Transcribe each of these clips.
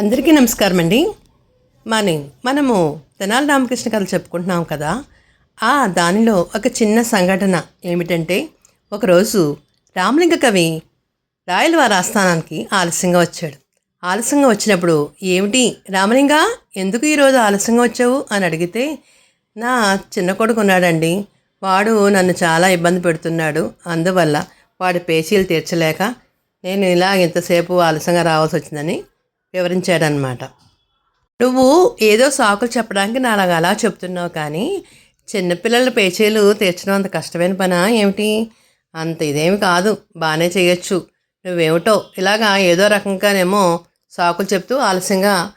అందరికీ నమస్కారం అండి మార్నింగ్ మనము తెనాలి రామకృష్ణ కథ చెప్పుకుంటున్నాం కదా. ఆ దానిలో ఒక చిన్న సంఘటన ఏమిటంటే ఒకరోజు రామలింగ కవి రాయలవారి ఆస్థానానికి ఆలస్యంగా వచ్చాడు. ఆలస్యంగా వచ్చినప్పుడు ఏమిటి రామలింగ ఎందుకు ఈరోజు ఆలస్యంగా వచ్చావు? అని అడిగితే నా చిన్న కొడుకు ఉన్నాడండి. వాడు నన్ను చాలా ఇబ్బంది పెడుతున్నాడు. అందువల్ల వాడి పేచీలు తీర్చలేక నేను ఇలా ఇంతసేపు ఆలస్యంగా రావాల్సి వచ్చిందని వివరించాడనమాట. నువ్వు ఏదో సాకులు చెప్పడానికి నాలుగు అలా చెప్తున్నావు కానీ చిన్నపిల్లల పేచీలు తీర్చడం అంత కష్టమైన పనా? ఏమిటి? అంత ఇదేమి కాదు. బాగానే చేయొచ్చు. నువ్వేమిటో ఇలాగా ఏదో రకంగానేమో సాకులు చెప్తూ ఆలస్యంగా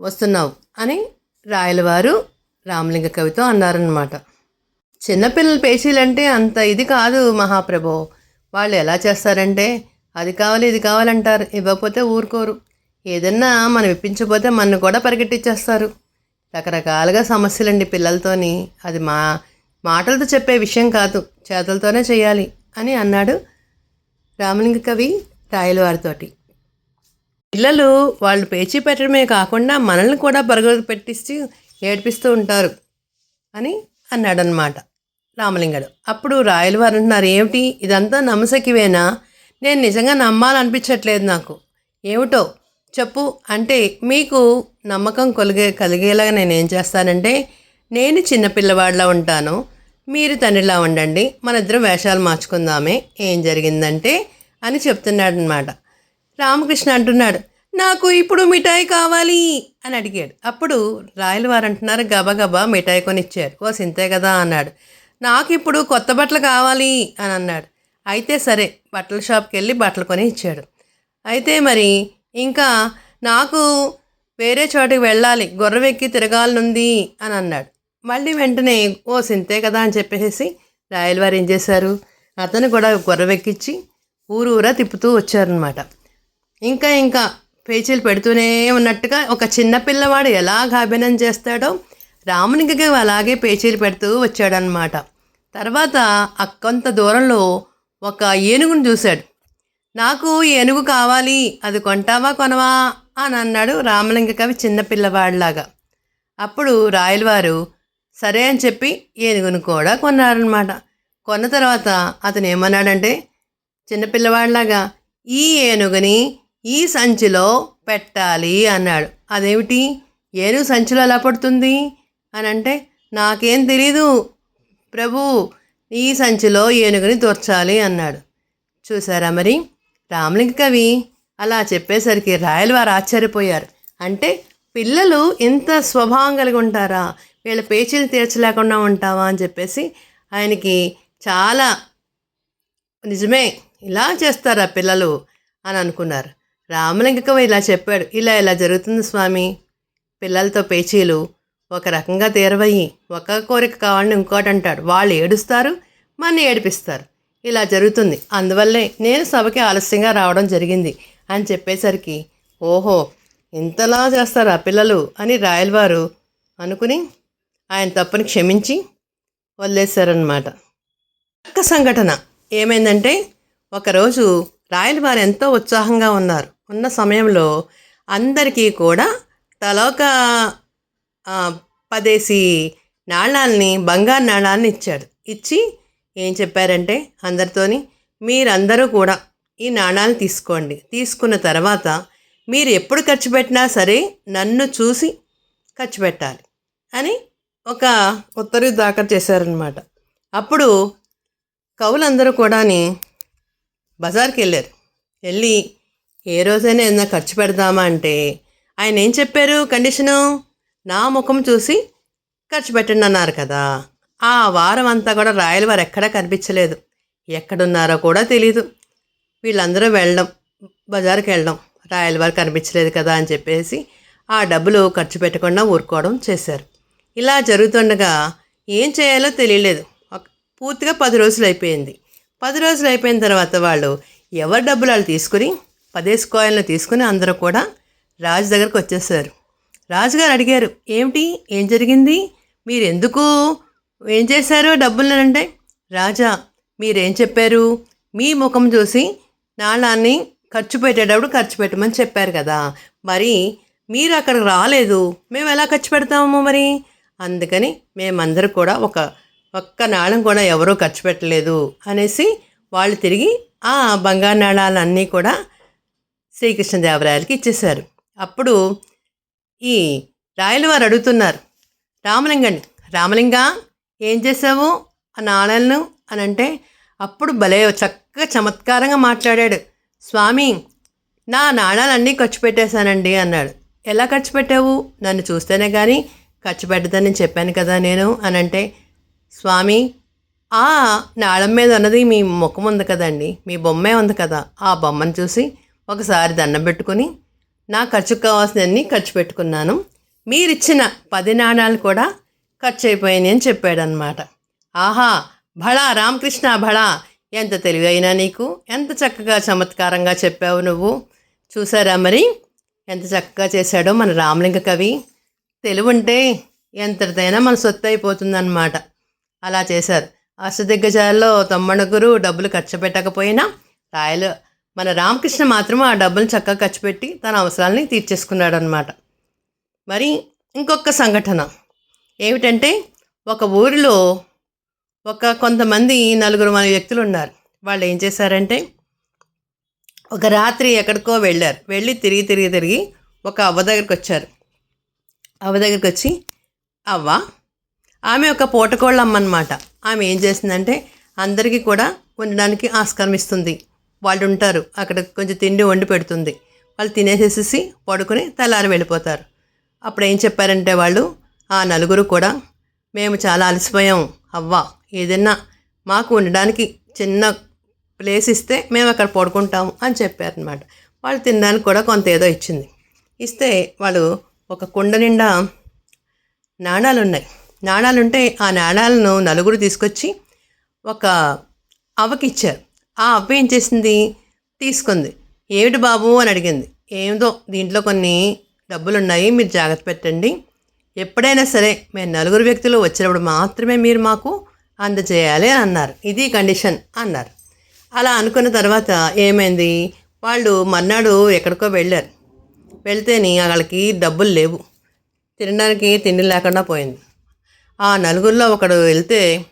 వస్తున్నావు అని రాయలవారు రామలింగ కవితో అన్నారనమాట. చిన్నపిల్లల పేచీలంటే అంత ఇది కాదు మహాప్రభో. వాళ్ళు ఎలా చేస్తారంటే అది కావాలి ఇది కావాలంటారు. ఇవ్వకపోతే ఊరుకోరు. ఏదన్నా మనం ఇప్పించకపోతే మన కూడా పరిగెట్టించేస్తారు రకరకాలుగా సమస్యలండి పిల్లలతోని. అది మా మాటలతో చెప్పే విషయం కాదు చేతులతోనే చేయాలి అని అన్నాడు రామలింగ కవి రాయల వారితోటి. పిల్లలు వాళ్ళు పేచీ పెట్టడమే కాకుండా మనల్ని కూడా పరుగులు పెట్టిస్తూ ఏడిపిస్తూ ఉంటారు అని అన్నాడనమాట రామలింగడు. అప్పుడు రాయల వారు అంటున్నారు ఏమిటి? ఇదంతా నమ్మసకివేనా నేను నిజంగా నమ్మాలనిపించట్లేదు నాకు. ఏమిటో చెప్పు. అంటే మీకు నమ్మకం కొలిగే కలిగేలాగా నేను ఏం చేస్తానంటే నేను చిన్నపిల్లవాడిలా ఉంటాను. మీరు తండ్రిలా ఉండండి. మన ఇద్దరం వేషాలు మార్చుకుందామే. ఏం జరిగిందంటే అని చెప్తున్నాడు అనమాట రామకృష్ణ అంటున్నాడు నాకు ఇప్పుడు మిఠాయి కావాలి అని అడిగాడు. అప్పుడు రాయల వారు అంటున్నారు గబగబా మిఠాయి కొనిచ్చారు. ఓ సింతే కదా అన్నాడు. నాకు ఇప్పుడు కొత్త బట్టలు కావాలి అని అన్నాడు. అయితే సరే బట్టల షాప్కి వెళ్ళి బట్టలు కొని ఇచ్చాడు అయితే మరి ఇంకా నాకు వేరే చోటికి వెళ్ళాలి గుర్రవెక్కి తిరగాలనుంది అని అన్నాడు. మళ్ళీ వెంటనే ఓ సింతే కదా అని చెప్పేసి రాయలవారు ఏం చేశారు? అతను కూడా గుర్రవెక్కించి ఊరు ఊరా తిప్పుతూ వచ్చారనమాట ఇంకా ఇంకా పేచీలు పెడుతూనే ఉన్నట్టుగా ఒక చిన్న పిల్లవాడు ఎలా గాభినం చేస్తాడో రామునికి అలాగే పేచీలు పెడుతూ వచ్చాడనమాట తర్వాత ఆ కొంత దూరంలో ఒక ఏనుగును చూశాడు. నాకు ఏనుగు కావాలి అది కొంటావా కొనవా అని అన్నాడు రామలింగ కవి చిన్నపిల్లవాడిలాగా. అప్పుడు రాయలవారు సరే అని చెప్పి ఏనుగును కూడా కొన్నారనమాట కొన్న తర్వాత అతను ఏమన్నాడంటే చిన్నపిల్లవాడిలాగా ఈ ఏనుగుని ఈ సంచిలో పెట్టాలి అన్నాడు. అదేమిటి? ఏనుగు సంచిలో ఎలా పడుతుంది? అని అంటే నాకేం తెలీదు. ప్రభు ఈ సంచిలో ఏనుగుని దూర్చాలి అన్నాడు. చూసారా మరి? రామలింగ కవి అలా చెప్పేసరికి రాయల వారు ఆశ్చర్యపోయారు. అంటే పిల్లలు ఇంత స్వభావం కలిగి ఉంటారా? వీళ్ళ పేచీలు తీర్చలేకుండా ఉంటావా? అని చెప్పేసి ఆయనకి చాలా నిజమే ఇలా చేస్తారా పిల్లలు? అని అనుకున్నారు. రామలింగకవి ఇలా చెప్పాడు. ఇలా ఇలా జరుగుతుంది స్వామి. పిల్లలతో పేచీలు ఒక రకంగా తీరవయ్యి. ఒక కోరిక కావాలని ఇంకోటి అంటాడు. వాళ్ళు ఏడుస్తారు మన ఏడిపిస్తారు. ఇలా జరుగుతుంది. అందువల్లే నేను సభకి ఆలస్యంగా రావడం జరిగింది అని చెప్పేసరికి ఓహో ఇంతలా చేస్తారా పిల్లలు అని రాయలవారు అనుకుని ఆయన తప్పుని క్షమించి వదిలేశారనమాట ఒక్క సంఘటన ఏమైందంటే ఒకరోజు రాయలవారు ఎంతో ఉత్సాహంగా ఉన్నారు. ఉన్న సమయంలో అందరికీ కూడా తలోక పదేసి నాణాలని బంగారు నాణాలని ఇచ్చాడు. ఇచ్చి ఏం చెప్పారంటే అందరితోని మీరందరూ కూడా ఈ నాణాలు తీసుకోండి. తీసుకున్న తర్వాత మీరు ఎప్పుడు ఖర్చు పెట్టినా సరే నన్ను చూసి ఖర్చు పెట్టాలి అని ఒక ఉత్తర్వు దాఖలు చేశారనమాట అప్పుడు కవులందరూ కూడాని బజార్కి వెళ్ళారు వెళ్ళి ఏ రోజైనా ఏదైనా ఖర్చు పెడదామా అంటే ఆయన ఏం చెప్పారు? కండిషను? నా ముఖం చూసి ఖర్చు పెట్టండి అన్నారు కదా. ఆ వారం అంతా కూడా రాయల వారు ఎక్కడా కనిపించలేదు. ఎక్కడున్నారో కూడా తెలీదు. వీళ్ళందరూ వెళ్ళడం బజార్కి వెళ్ళడం రాయల వారు కనిపించలేదు కదా అని చెప్పేసి ఆ డబ్బులు ఖర్చు పెట్టకుండా ఊరుకోవడం చేశారు. ఇలా జరుగుతుండగా ఏం చేయాలో తెలియలేదు. పూర్తిగా పది రోజులు అయిపోయింది. పది రోజులు అయిపోయిన తర్వాత వాళ్ళు ఎవరి డబ్బులు వాళ్ళు తీసుకుని పదేసి కాయిన్లు తీసుకుని అందరూ కూడా రాజు దగ్గరకు వచ్చేసారు. రాజుగారు అడిగారు ఏమిటి? ఏం జరిగింది? మీరు ఎందుకు ఏం చేశారు? డబ్బులు అంటే రాజా మీరేం చెప్పారు? మీ ముఖం చూసి నాణాన్ని ఖర్చు పెట్టేటప్పుడు ఖర్చు పెట్టమని చెప్పారు కదా. మరి మీరు అక్కడికి రాలేదు. మేము ఎలా ఖర్చు పెడతాము మరి? అందుకని మేమందరూ కూడా ఒక ఒక్క నాళం కూడా ఎవరూ ఖర్చు పెట్టలేదు అనేసి వాళ్ళు తిరిగి ఆ బంగారు నాళాలన్నీ కూడా శ్రీకృష్ణదేవరాయలకి ఇచ్చేశారు. అప్పుడు ఈ రాయలవారు అడుగుతున్నారు రామలింగండి రామలింగ ఏం చేసావు? ఆ నాణాలను అని అంటే అప్పుడు భలే చక్కగా చమత్కారంగా మాట్లాడాడు. స్వామి నా నాణాలన్నీ ఖర్చు పెట్టేశానండి అన్నాడు. ఎలా ఖర్చు పెట్టావు? నన్ను చూస్తేనే కానీ ఖర్చు పెట్టదని చెప్పాను కదా నేను అని అంటే స్వామి ఆ నాళం మీద ఉన్నది మీ ముఖం ఉంది కదండి మీ బొమ్మే ఉంది కదా ఆ బొమ్మను చూసి ఒకసారి దండం పెట్టుకుని నా ఖర్చుకు కావాల్సినవన్నీ ఖర్చు పెట్టుకున్నాను. మీరిచ్చిన పది నాణాలు కూడా ఖర్చు అయిపోయాయి అని చెప్పాడనమాట ఆహా భళా రామకృష్ణ భళా ఎంత తెలివైనా నీకు? ఎంత చక్కగా చమత్కారంగా చెప్పావు నువ్వు? చూసారా మరి? ఎంత చక్కగా చేశాడో మన రామలింగ కవి. తెలివుంటే ఎంతటిదైనా మన సొత్తు అయిపోతుందన్నమాట అలా చేశారు. అష్టదిగ్గజాల్లో తొమ్మణగురు డబ్బులు ఖర్చు పెట్టకపోయినా రాయలు మన రామకృష్ణ మాత్రం ఆ డబ్బులు చక్కగా ఖర్చు పెట్టి తన అవసరాలని తీర్చేసుకున్నాడనమాట మరి ఇంకొక సంఘటన. ఏమిటంటే ఒక ఊరిలో ఒక కొంతమంది నలుగురు మన వ్యక్తులు ఉన్నారు వాళ్ళు ఏం చేశారంటే ఒక రాత్రి ఎక్కడికో వెళ్ళారు. వెళ్ళి తిరిగి తిరిగి తిరిగి ఒక అవ్వ దగ్గరికి వచ్చారు. అవ్వ దగ్గరికి వచ్చి అవ్వ ఆమె ఒక పూటకోళ్ళ అమ్మ అనమాట ఆమె ఏం చేసిందంటే అందరికీ కూడా ఉండడానికి ఆస్కారం ఇస్తుంది. వాళ్ళు ఉంటారు. అక్కడ కొంచెం తిండి వండి పెడుతుంది. వాళ్ళు తినేసేసి పడుకుని తెల్లారి వెళ్ళిపోతారు. అప్పుడు ఏం చెప్పారంటే వాళ్ళు ఆ నలుగురు కూడా మేము చాలా అలసిపోయాం. అవ్వ ఏదైనా మాకు ఉండడానికి చిన్న ప్లేస్ ఇస్తే మేము అక్కడ పడుకుంటాము అని చెప్పారనమాట వాళ్ళు తినడానికి కూడా కొంత ఏదో ఇచ్చింది. ఇస్తే వాళ్ళు ఒక కుండ నిండా నాణాలు ఉన్నాయి నాణాలు ఉంటే ఆ నాణాలను నలుగురు తీసుకొచ్చి ఒక అవ్వకిచ్చారు ఆ అవ్వ ఏం చేసింది? తీసుకుంది. ఏమిటి బాబు అని అడిగింది. ఏమిటో దీంట్లో కొన్ని డబ్బులు ఉన్నాయి మీరు జాగ్రత్త పెట్టండి. ఎప్పుడైనా సరే మేము నలుగురు వ్యక్తులు వచ్చినప్పుడు మాత్రమే మీరు మాకు అందజేయాలి అని అన్నారు. ఇది కండిషన్ అన్నారు. అలా అనుకున్న తర్వాత ఏమైంది? వాళ్ళు మర్నాడు ఎక్కడికో వెళ్ళారు. వెళ్తేని వాళ్ళకి డబ్బులు లేవు. తినడానికి తిండి లేకుండా పోయింది. ఆ నలుగురిలో ఒకడు వెళ్తే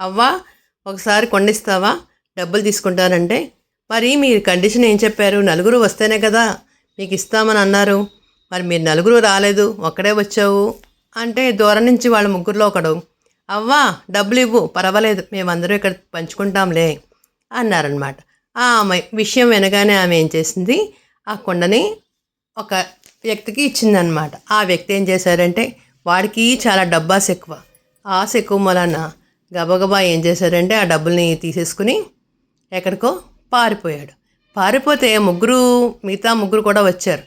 అవ్వా ఒకసారి కొండిస్తావా డబ్బులు తీసుకుంటానంటే. మరి మీరు కండిషన్ ఏం చెప్పారు? నలుగురు వస్తేనే కదా మీకు ఇస్తామని అన్నారు. మరి మీరు నలుగురు రాలేదు ఒక్కడే వచ్చావు. అంటే దూరం నుంచి వాళ్ళ ముగ్గురులో ఒకడు అవ్వా డబ్బులు ఇవ్వు పర్వాలేదు మేమందరూ ఇక్కడ పంచుకుంటాంలే అన్నారనమాట ఆమె విషయం వినగానే ఆమె ఏం చేసింది? ఆ కుండని ఒక వ్యక్తికి ఇచ్చిందనమాట ఆ వ్యక్తి ఏం చేశారంటే వాడికి చాలా డబ్బాస్ ఎక్కువ. ఆశ ఎక్కువ మొలన గబగబా ఏం చేశారంటే ఆ డబ్బుల్ని తీసేసుకుని ఎక్కడికో పారిపోయాడు. పారిపోతే ముగ్గురు మిగతా ముగ్గురు కూడా వచ్చారు.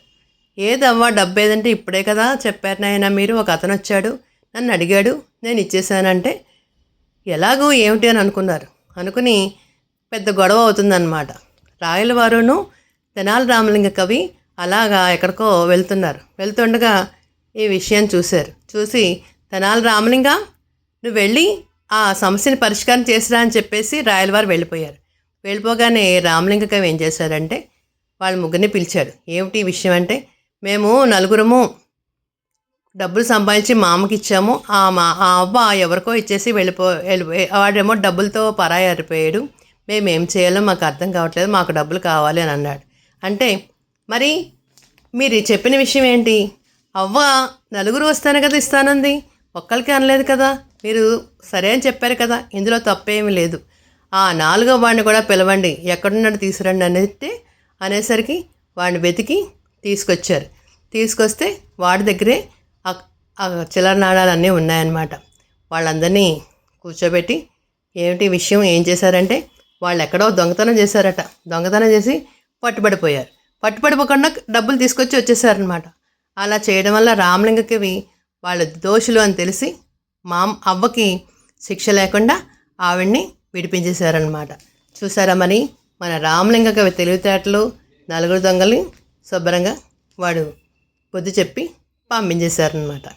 ఏదవ్వా డబ్బు ఏదంటే ఇప్పుడే కదా చెప్పారు నాయన మీరు ఒక అతను వచ్చాడు నన్ను అడిగాడు నేను ఇచ్చేసానంటే ఎలాగో ఏమిటి అని అనుకున్నారు. అనుకుని పెద్ద గొడవ అవుతుందన్నమాట. రాయల వారును తెనాలి రామలింగ కవి అలాగా ఎక్కడికో వెళ్తున్నారు. వెళ్తుండగా ఈ విషయం చూశారు. చూసి తెనాలి రామలింగ నువ్వు వెళ్ళి ఆ సమస్యని పరిష్కారం చేసిరా అని చెప్పేసి రాయలవారు వెళ్ళిపోయారు. వెళ్ళిపోగానే రామలింగ కవి ఏం చేశారంటే వాళ్ళ ముగ్గురిని పిలిచాడు. ఏమిటి విషయం అంటే మేము నలుగురము డబ్బులు సంపాదించి మామకి ఇచ్చాము ఆ మా ఆ అవ్వ ఎవరికో ఇచ్చేసి వెళ్ళిపో వెళ్ళిపోయి వాడేమో డబ్బులతో పరాయారిపోయాడు. మేము ఏం చేయాలో మాకు అర్థం కావట్లేదు మాకు డబ్బులు కావాలి అని అన్నాడు. అంటే మరి మీరు చెప్పిన విషయం ఏంటి? అవ్వ నలుగురు వస్తాను కదా ఇస్తానంది. ఒక్కరికి అనలేదు కదా. మీరు సరే అని చెప్పారు కదా. ఇందులో తప్పేమీ లేదు. ఆ నాలుగో వాడిని కూడా పిలవండి. ఎక్కడున్నాడు తీసుకురండి అనేది అనేసరికి వాడిని వెతికి తీసుకొచ్చారు. తీసుకొస్తే వాడి దగ్గరే ఆ- చిల్లర నాణాలు అన్నీ ఉన్నాయన్నమాట. వాళ్ళందరినీ కూర్చోబెట్టి ఏమిటి విషయం ఏం చేశారంటే వాళ్ళు ఎక్కడో దొంగతనం చేశారట. దొంగతనం చేసి పట్టుబడిపోయారు. పట్టుబడిపోకుండా డబ్బులు తీసుకొచ్చి వచ్చేసారనమాట అలా చేయడం వల్ల రామలింగకి వాళ్ళ దోషులు అని తెలిసి మా అవ్వకి శిక్ష లేకుండా ఆవిడ్ని విడిపించేశారనమాట చూసారా మరి మన రామలింగ కవి తెలివితేటలు నలుగురు దొంగల్ని శుభ్రంగా వాడు బుద్ధి చెప్పి పంపించేశారనమాట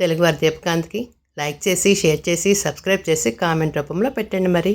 తెలుగు వారి దీపకాంత్కి లైక్ చేసి షేర్ చేసి సబ్స్క్రైబ్ చేసి కామెంట్ రూపంలో పెట్టండి మరి.